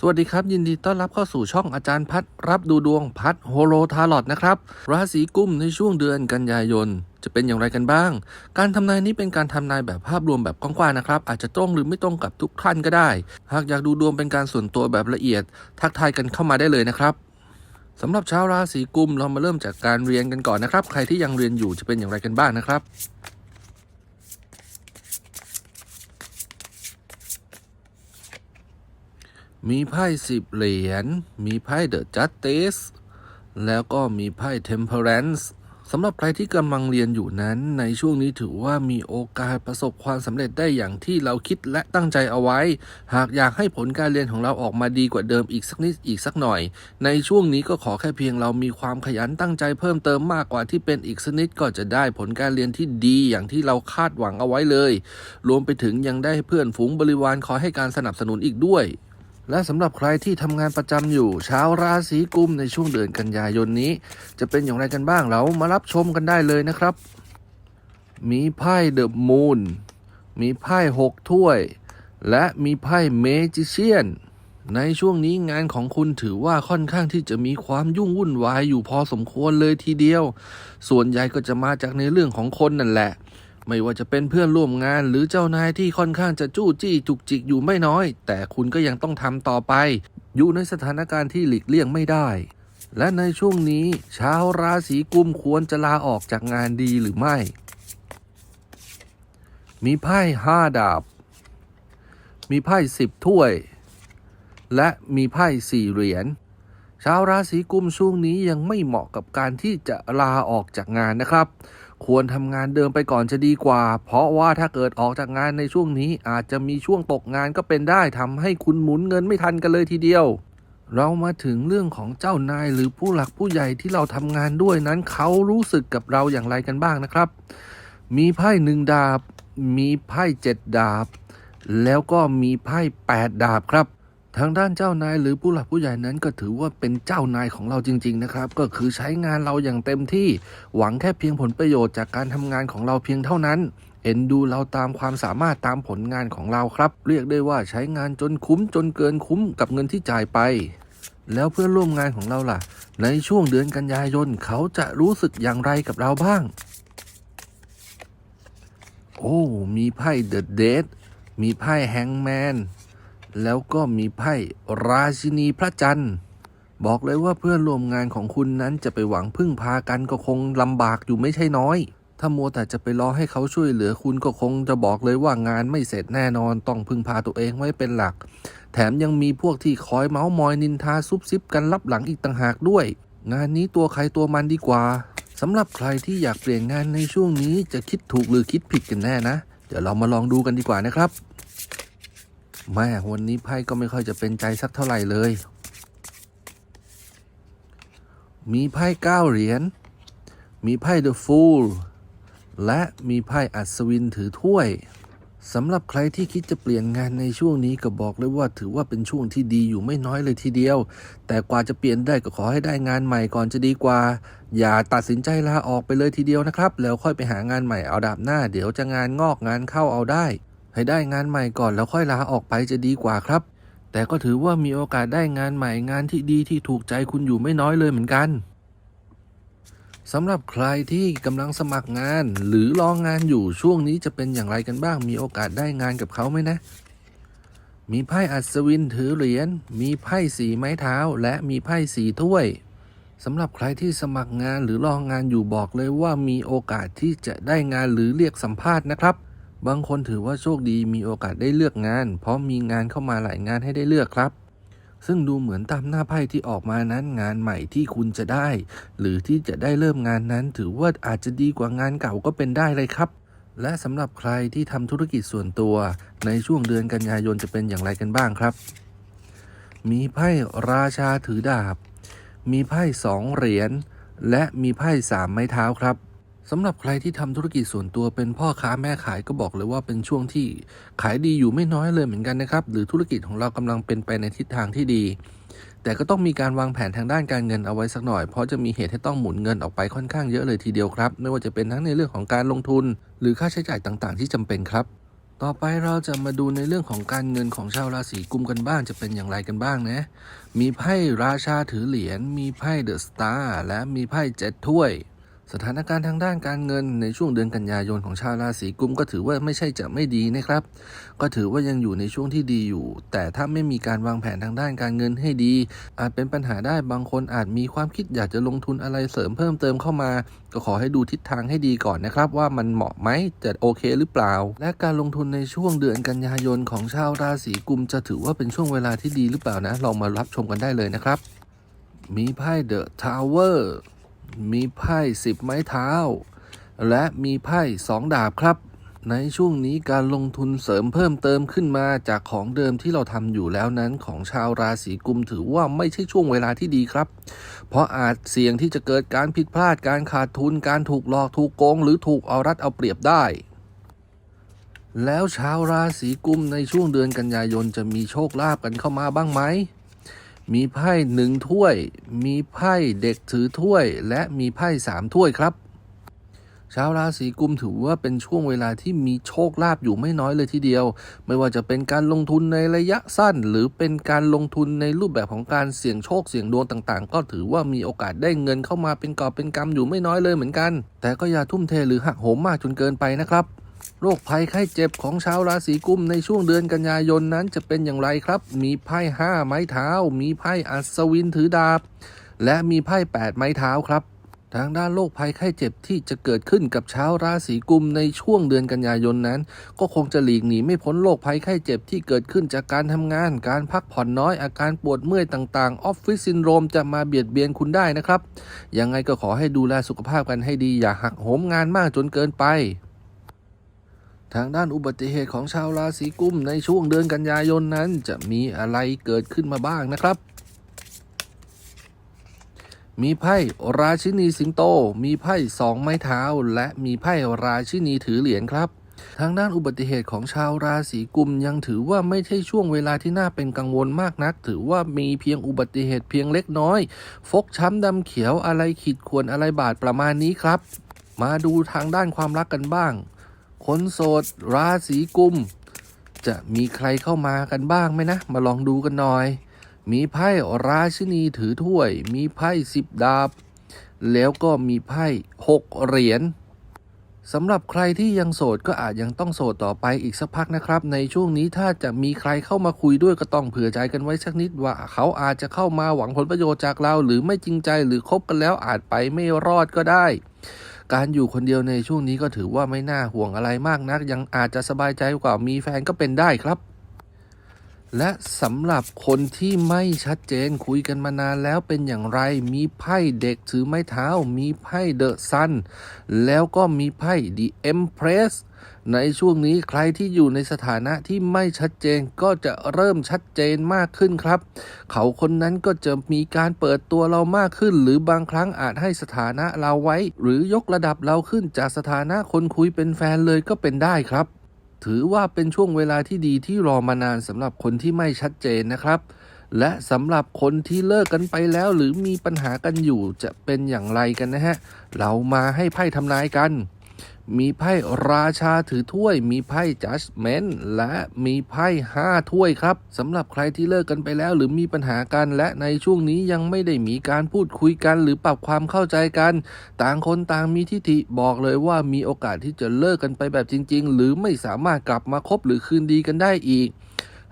สวัสดีครับ ยินดีต้อนรับเข้าสู่ช่องอาจารย์พัดรับดูดวงพัดโฮโลทาร์ลอตนะครับ ราศีกุมในช่วงเดือนกันยายน จะเป็นอย่างไรกันบ้าง การทำนายนี้เป็นการทำนายแบบภาพรวมแบบกว้างๆนะครับ อาจจะตรงหรือไม่ตรงกับทุกท่านก็ได้ หากอยากดูดวงเป็นการส่วนตัวแบบละเอียด ทักทายกันเข้ามาได้เลยนะครับสำหรับชาวราศีกุมเรามาเริ่มจากการเรียนกันก่อนนะครับ ใครที่ยังเรียนอยู่จะเป็นอย่างไรกันบ้างนะครับ มีไพ่สิบเหรียญ มีไพ่เดอะจัสติสแล้วก็มีไพ่เทมเพ r รนซ์สำหรับใครที่กำลังเรียนอยู่นั้น ในช่วงนี้ถือว่ามีโอกาสประสบความสำเร็จได้อย่างที่เราคิดและตั้งใจเอาไว้ หากอยากให้ผลการเรียนของเราออกมาดีกว่าเดิมอีกสักนิดอีกสักหน่อย ในช่วงนี้ก็ขอแค่เพียงเรามีความขยันตั้งใจเพิ่มเติมมากกว่าที่เป็นอีกสักนิดก็จะได้ผลการเรียนที่ดีอย่างที่เราคาดหวังเอาไว้เลย รวมไปถึงยังได้เพื่อนฝูงบริวารคอยให้การสนับสนุนอีกด้วย และสำหรับใครที่ทำงานประจำอยู่ชาวราศีกุมในช่วงเดือนกันยายนนี้ จะเป็นอย่างไรกันบ้างเรามารับชมกันได้เลยนะครับ มีไพ่เดอะมูนมีไพ่หกถ้วย และมีไพ่เมจิเชียน ในช่วงนี้งานของคุณถือว่าค่อนข้างที่จะมีความยุ่งวุ่นวายอยู่พอสมควรเลยทีเดียว ส่วนใหญ่ก็จะมาจากในเรื่องของคนนั่นแหละ ไม่ว่าจะเป็นเพื่อนร่วมงานหรือเจ้านายที่ค่อนข้างจะจู้จี้จุกจิกอยู่ไม่น้อย แต่คุณก็ยังต้องทำต่อไป อยู่ในสถานการณ์ที่หลีกเลี่ยงไม่ได้ และในช่วงนี้ ชาวราศีกุมควรจะลาออกจากงานดีหรือไม่ มีไพ่ห้าดาบ มีไพ่สิบถ้วย และมีไพ่สี่เหรียญชาวราศีกุมช่วงนี้ยังไม่เหมาะกับการที่จะลาออกจากงานนะครับ ควรทำงานเดิมไปก่อนจะดีกว่า เพราะว่าถ้าเกิดออกจากงานในช่วงนี้อาจจะมีช่วงตกงานก็เป็นได้ทำให้คุณหมุนเงินไม่ทันกันเลยทีเดียว เรามาถึงเรื่องของเจ้านายหรือผู้หลักผู้ใหญ่ที่เราทำงานด้วยนั้นเขารู้สึกกับเราอย่างไรกันบ้างนะครับ มีไพ่หนึ่งดาบ มีไพ่เจ็ดดาบ แล้วก็มีไพ่แปดดาบครับ ทางด้านเจ้านายหรือผู้หลักผู้ใหญ่นั้นก็ถือว่าเป็นเจ้านายของเราจริง ๆ นะครับ ก็คือใช้งานเราอย่างเต็มที่หวังแค่เพียงผลประโยชน์จากการทำงานของเราเพียงเท่านั้นเอ็นดูเราตามความสามารถตามผลงานของเราครับ เรียกได้ว่าใช้งานจนคุ้มจนเกินคุ้มกับเงินที่จ่ายไป แล้วเพื่อนร่วมงานของเราล่ะ ในช่วงเดือนกันยายนเขาจะรู้สึกอย่างไรกับเราบ้าง โอ้ มีไพ่เดอะเดทมีไพ่แฮงแมน แล้วก็มีไพ่ราชินีพระจันทร์ บอกเลยว่าเพื่อนร่วมงานของคุณนั้นจะไปหวังพึ่งพากันก็คงลำบากอยู่ไม่ใช่น้อย ถ้ามัวแต่จะไปรอให้เขาช่วยเหลือคุณก็คงจะบอกเลยว่างานไม่เสร็จแน่นอนต้องพึ่งพาตัวเองไว้เป็นหลัก แถมยังมีพวกที่คอยเมาส์มอยนินทาซุบซิบกันรับหลังอีกต่างหากด้วย งานนี้ตัวใครตัวมันดีกว่าสำหรับใครที่อยากเปลี่ยนงานในช่วงนี้จะคิดถูกหรือคิดผิดกันแน่นะ เดี๋ยวเรามาลองดูกันดีกว่านะครับ แม่วันนี้ไพ่ก็ไม่ค่อยจะเป็นใจสักเท่าไหร่เลย มีไพ่เก้าเหรียญ มีไพ่เดอะฟูลและมีไพ่อัศวินถือถ้วยสำหรับใครที่คิดจะเปลี่ยนงานในช่วงนี้ก็บอกเลยว่าถือว่าเป็นช่วงที่ดีอยู่ไม่น้อยเลยทีเดียว แต่กว่าจะเปลี่ยนได้ก็ขอให้ได้งานใหม่ก่อนจะดีกว่า อย่าตัดสินใจลาออกไปเลยทีเดียวนะครับ แล้วค่อยไปหางานใหม่เอาดาบหน้า เดี๋ยวจะงานงอกงานเข้าเอาได้ ให้ได้งานใหม่ก่อนแล้วค่อยลาออกไปจะดีกว่าครับ แต่ก็ถือว่ามีโอกาสได้งานใหม่งานที่ดีที่ถูกใจคุณอยู่ไม่น้อยเลยเหมือนกันสำหรับใครที่กำลังสมัครงาน หรือรองงานอยู่ช่วงนี้จะเป็นอย่างไรกันบ้าง มีโอกาสได้งานกับเขาไหมนะ มีไพ่อัศวินถือเหรียญมีไพ่สีไม้เท้า และมีไพ่สีถ้วยสำหรับใครที่สมัครงานหรือรองงานอยู่บอกเลยว่ามีโอกาสที่จะได้งานหรือเรียกสัมภาษณ์นะครับ บางคนถือว่าโชคดีมีโอกาสได้เลือกงาน เพราะมีงานเข้ามาหลายงานให้ได้เลือกครับ ซึ่งดูเหมือนตามหน้าไพ่ที่ออกมานั้นงานใหม่ที่คุณจะได้ หรือที่จะได้เริ่มงานนั้น ถือว่าอาจจะดีกว่างานเก่าก็เป็นได้เลยครับ และสำหรับใครที่ทำธุรกิจส่วนตัว ในช่วงเดือนกันยายนจะเป็นอย่างไรกันบ้างครับ มีไพ่ราชาถือดาบ มีไพ่สองเหรียญและมีไพ่สามไม้เท้าครับ สำหรับใครที่ทำธุรกิจส่วนตัวเป็นพ่อค้าแม่ขายก็บอกเลยว่าเป็นช่วงที่ขายดีอยู่ไม่น้อยเลยเหมือนกันนะครับ หรือธุรกิจของเรากำลังเป็นไปในทิศทางที่ดี แต่ก็ต้องมีการวางแผนทางด้านการเงินเอาไว้สักหน่อย เพราะจะมีเหตุให้ต้องหมุนเงินออกไปค่อนข้างเยอะเลยทีเดียวครับ ไม่ว่าจะเป็นทั้งในเรื่องของการลงทุน หรือค่าใช้จ่ายต่างๆ ที่จำเป็นครับ ต่อไปเราจะมาดูในเรื่องของการเงินของชาวราศีกุมกันบ้างจะเป็นอย่างไรกันบ้างนะ มีไพ่ราชาถือเหรียญ มีไพ่เดอะสตาร์ และมีไพ่เจ็ดถ้วย สถานการณ์ทางด้านการเงินในช่วงเดือนกันยายนของชาวราศีกุมก็ถือว่าไม่ใช่จะไม่ดีนะครับ ก็ถือว่ายังอยู่ในช่วงที่ดีอยู่ แต่ถ้าไม่มีการวางแผนทางด้านการเงินให้ดี อาจเป็นปัญหาได้บางคนอาจมีความคิดอยากจะลงทุนอะไรเสริมเพิ่มเติมเข้ามา ก็ขอให้ดูทิศทางให้ดีก่อนนะครับ ว่ามันเหมาะไหมจะโอเคหรือเปล่า และการลงทุนในช่วงเดือนกันยายนของชาวราศีกุม จะถือว่าเป็นช่วงเวลาที่ดีหรือเปล่านะลองมารับชมกันได้เลยนะครับ มีไพ่เดอะทาวเวอร์ มีไพ่สิบไม้เท้า และมีไพ่สองดาบครับ ในช่วงนี้การลงทุนเสริมเพิ่มเติมขึ้นมาจากของเดิมที่เราทำอยู่แล้วนั้นของชาวราศีกุมถือว่าไม่ใช่ช่วงเวลาที่ดีครับ เพราะอาจเสี่ยงที่จะเกิดการผิดพลาดการขาดทุนการถูกหลอกถูกโกง หรือถูกเอารัดเอาเปรียบได้แล้วชาวราศีกุมในช่วงเดือนกันยายนจะมีโชคลาภกันเข้ามาบ้างไหม มีไพ่หนึ่งถ้วย มีไพ่เด็กถือถ้วย และมีไพ่สามถ้วยครับ ชาวราศีกุมถือว่าเป็นช่วงเวลาที่มีโชคลาภอยู่ไม่น้อยเลยทีเดียว ไม่ว่าจะเป็นการลงทุนในระยะสั้น หรือเป็นการลงทุนในรูปแบบของการเสี่ยงโชคเสี่ยงดวงต่างๆ ก็ถือว่ามีโอกาสได้เงินเข้ามาเป็นกอบเป็นกำอยู่ไม่น้อยเลยเหมือนกัน แต่ก็อย่าทุ่มเทหรือหักโหมมากจนเกินไปนะครับ โรคภัยไข้เจ็บของชาวราศีกุมในช่วงเดือนกันยายนนั้นจะเป็นอย่างไรครับ มีไพ่ห้าไม้เท้า มีไพ่อัศวินถือดาบ และมีไพ่แปดไม้เท้าครับ ทางด้านโรคภัยไข้เจ็บที่จะเกิดขึ้นกับชาวราศีกุมในช่วงเดือนกันยายนนั้น ก็คงจะหลีกหนีไม่พ้นโรคภัยไข้เจ็บที่เกิดขึ้นจากการทำงาน การพักผ่อนน้อยอาการปวดเมื่อยต่างๆออฟฟิศซินโดรมจะมาเบียดเบียนคุณได้นะครับยังไงก็ขอให้ดูแลสุขภาพกันให้ดีอย่าหักโหมงานมากจนเกินไป ทางด้านอุบัติเหตุของชาวราศีกุมในช่วงเดือนกันยายนนั้น จะมีอะไรเกิดขึ้นมาบ้างนะครับ มีไพ่ราชินีสิงโต มีไพ่สองไม้เท้า และมีไพ่ราชินีถือเหรียญครับทางด้านอุบัติเหตุของชาวราศีกุมยังถือว่าไม่ใช่ช่วงเวลาที่น่าเป็นกังวลมากนัก ถือว่ามีเพียงอุบัติเหตุเพียงเล็กน้อย ฟกช้ำดำเขียวอะไรขีดข่วนอะไรบาดประมาณนี้ครับ มาดูทางด้านความรักกันบ้าง คนโสด ราศีกุม จะมีใครเข้ามากันบ้างไหมนะ มาลองดูกันหน่อย มีไพ่ราชินีถือถ้วย มีไพ่สิบดาบ แล้วก็มีไพ่หกเหรียญสำหรับใครที่ยังโสดก็อาจยังต้องโสดต่อไปอีกสักพักนะครับ ในช่วงนี้ถ้าจะมีใครเข้ามาคุยด้วยก็ต้องเผื่อใจกันไว้สักนิดว่าเขาอาจจะเข้ามาหวังผลประโยชน์จากเรา หรือไม่จริงใจหรือคบกันแล้วอาจไปไม่รอดก็ได้ การอยู่คนเดียวในช่วงนี้ก็ถือว่าไม่น่าห่วงอะไรมากนัก ยังอาจจะสบายใจกว่ามีแฟนก็เป็นได้ครับ และสำหรับคนที่ไม่ชัดเจนคุยกันมานานแล้วเป็นอย่างไร มีไพ่เด็กถือไม้เท้า มีไพ่เดอะซัน แล้วก็มีไพ่ The Empress ในช่วงนี้ใครที่อยู่ในสถานะที่ไม่ชัดเจนก็จะเริ่มชัดเจนมากขึ้นครับ เขาคนนั้นก็จะมีการเปิดตัวเรามากขึ้น หรือบางครั้งอาจให้สถานะเราไว้ หรือยกระดับเราขึ้นจากสถานะคนคุยเป็นแฟนเลยก็เป็นได้ครับ ถือว่าเป็นช่วงเวลาที่ดีที่รอมานานสำหรับคนที่ไม่ชัดเจนนะครับ และสำหรับคนที่เลิกกันไปแล้ว หรือมีปัญหากันอยู่จะเป็นอย่างไรกันนะฮะ เรามาให้ไพ่ทำนายกัน มีไพ่ราชาถือถ้วย มีไพ่ Judgment และมีไพ่ห้าถ้วยครับสำหรับใครที่เลิกกันไปแล้ว หรือมีปัญหากันและในช่วงนี้ยังไม่ได้มีการพูดคุยกัน หรือปรับความเข้าใจกัน ต่างคนต่างมีทิฏฐิบอกเลยว่ามีโอกาสที่จะเลิกกันไปแบบจริง ๆ หรือไม่สามารถกลับมาคบหรือคืนดีกันได้อีก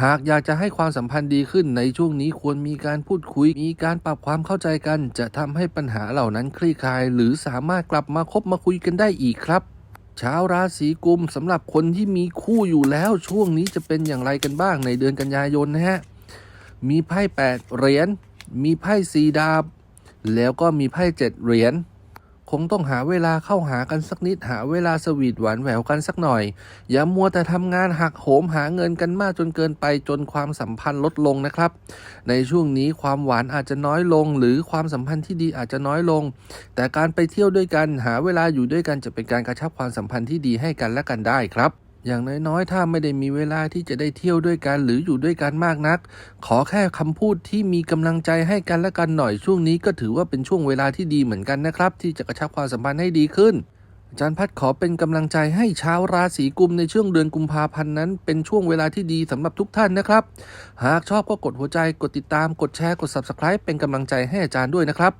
หากอยากจะให้ความสัมพันธ์ดีขึ้นในช่วงนี้ควรมีการพูดคุย มีการปรับความเข้าใจกัน จะทำให้ปัญหาเหล่านั้นคลี่คลาย หรือสามารถกลับมาคบมาคุยกันได้อีกครับชาวราศีกุมสำหรับคนที่มีคู่อยู่แล้วช่วงนี้จะเป็นอย่างไรกันบ้างในเดือนกันยายนนะฮะ มีไพ่แปดเหรียญ มีไพ่สีดาบ แล้วก็มีไพ่เจ็ดเหรียญ คงต้องหาเวลาเข้าหากันสักนิดหาเวลาสวีทหวานแหววกันสักหน่อย อย่ามัวแต่ทำงานหักโหมหาเงินกันมากจนเกินไปจนความสัมพันธ์ลดลงนะครับ ในช่วงนี้ความหวานอาจจะน้อยลง หรือความสัมพันธ์ที่ดีอาจจะน้อยลง แต่การไปเที่ยวด้วยกันหาเวลาอยู่ด้วยกันจะเป็นการกระชับความสัมพันธ์ที่ดีให้กันและกันได้ครับ อย่างน้อยๆ ถ้าไม่ได้มีเวลาที่จะได้เที่ยวด้วยกันหรืออยู่ด้วยกันมากนัก ขอแค่คำพูดที่มีกำลังใจให้กันและกันหน่อยช่วงนี้ก็ถือว่าเป็นช่วงเวลาที่ดีเหมือนกันนะครับ ที่จะกระชับความสัมพันธ์ให้ดีขึ้นอาจารย์พัดขอเป็นกำลังใจให้ชาวราศีกุมในช่วงเดือนกุมภาพันธ์นั้น เป็นช่วงเวลาที่ดีสำหรับทุกท่านนะครับ หากชอบก็กดหัวใจกดติดตามกดแชร์กด Subscribe เป็นกำลังใจให้อาจารย์ด้วยนะครับ